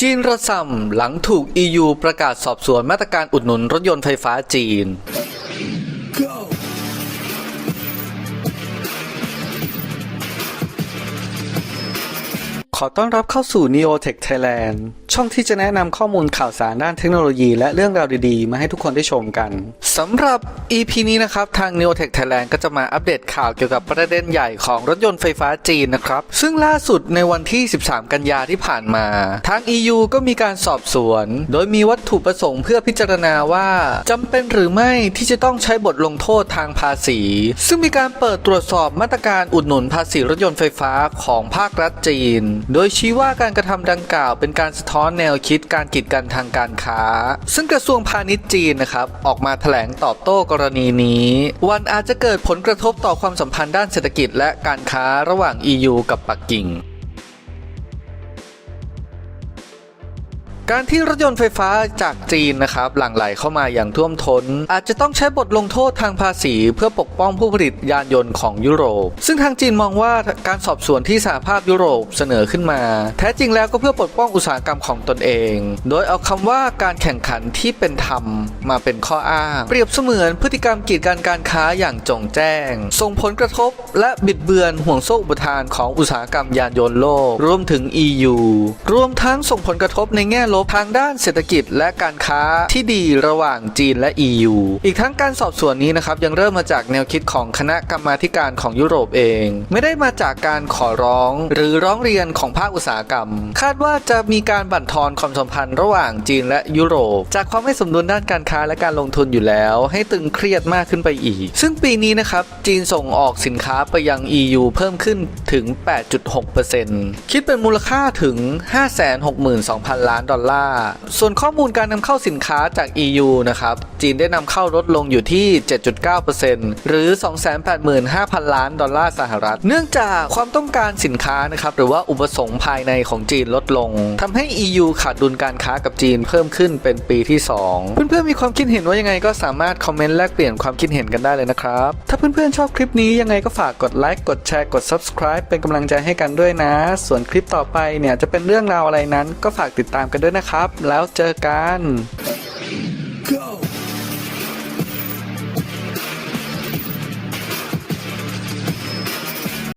จีนระส่ำหลังถูก EU ประกาศสอบสวนมาตรการอุดหนุนรถยนต์ไฟฟ้าจีน ขอต้อนรับเข้าสู่ Neotech Thailand ช่องที่จะแนะนำข้อมูลข่าวสารด้านเทคโนโลยีและเรื่องราวดีๆ มาให้ทุกคนได้ชมกันสำหรับ EP นี้นะครับทาง Neotech Thailand ก็จะมาอัปเดตข่าวเกี่ยวกับประเด็นใหญ่ของรถยนต์ไฟฟ้าจีนนะครับ ซึ่งล่าสุดในวันที่ 13 กันยาที่ผ่านมา ทาง EU ก็มีการสอบสวน โดยมีวัตถุประสงค์เพื่อพิจารณาว่าจำเป็นหรือไม่ที่จะต้องใช้บทลงโทษทางภาษี ซึ่งมีการเปิดตรวจสอบมาตรการอุดหนุนภาษีรถยนต์ไฟฟ้าของภาครัฐจีนโดยชี้ว่าการกระทำดังกล่าว เป็นการสะท้อนแนวคิดการกีดกันทางการค้า ซึ่งกระทรวงพาณิชย์จีนนะครับออกมาแถลงตอบโต้กรณีนี้ วันอาจจะเกิดผลกระทบต่อความสัมพันธ์ด้านเศรษฐกิจและการค้าระหว่าง EU กับปักกิ่ง การที่รถยนต์ไฟฟ้าจากจีนนะครับหลั่งไหลเข้ามาอย่างท่วมท้น อาจจะต้องใช้บทลงโทษทางภาษีเพื่อปกป้องผู้ผลิตยานยนต์ของยุโรป ซึ่งทางจีนมองว่าการสอบสวนที่สหภาพยุโรปเสนอขึ้นมา แท้จริงแล้วก็เพื่อปกป้องอุตสาหกรรมของตนเอง โดยเอาคำว่าการแข่งขันที่เป็นธรรมมาเป็นข้ออ้าง เปรียบเสมือนพฤติกรรมกีดกันการค้าอย่างจงแจ้ง ส่งผลกระทบและบิดเบือนห่วงโซ่อุปทานของอุตสาหกรรมยานยนต์โลก รวมถึง EU รวมทั้งส่งผลกระทบในแง่ลบทางด้านเศรษฐกิจและการค้าที่ดีระหว่างจีนและ EU อีกทั้งการสอบสวนนี้นะครับยังเริ่มมาจากแนวคิดของคณะกรรมาการของยุโรปเอง ไม่ได้มาจากการขอร้อง หรือร้องเรียนของภาคอุตสาหกรรม คาดว่าจะมีการบั่นทอนความสัมพันธ์ระหว่างจีนและยุโรป จากความไม่สมดุลด้านการค้าและการลงทุนอยู่แล้ว ให้ตึงเครียดมากขึ้นไปอีก ซึ่งปีนี้นะครับจีนส่งออกสินค้าไปยัง EU เพิ่มขึ้นถึง 8.6%คิดเป็นมูลค่าถึง 562,000 ล้านดอลลาร์ ส่วนข้อมูลการนำเข้าสินค้าจาก EU นะครับ จีนได้นำเข้าลดลงอยู่ที่ 7.9%หรือ 285,000 ล้านดอลลาร์สหรัฐ เนื่องจากความต้องการสินค้านะครับ หรือว่าอุปสงค์ภายในของจีนลดลง ทำให้ EU ขาดดุลการค้ากับจีนเพิ่มขึ้นเป็นปีที่ 2 เพื่อนๆมีความคิดเห็นว่ายังไงก็สามารถคอมเมนต์แลกเปลี่ยนความคิดเห็นกันได้เลยนะครับ ถ้าเพื่อนๆชอบคลิปนี้ยังไงก็ฝากกดไลค์กดแชร์กด subscribe เป็นกำลังใจให้กันด้วยนะ ส่วนคลิปต่อไปเนี่ยจะเป็นเรื่องราวอะไรนั้นก็ฝากติดตามกันด้วยนะครับ แล้วเจอกัน Go!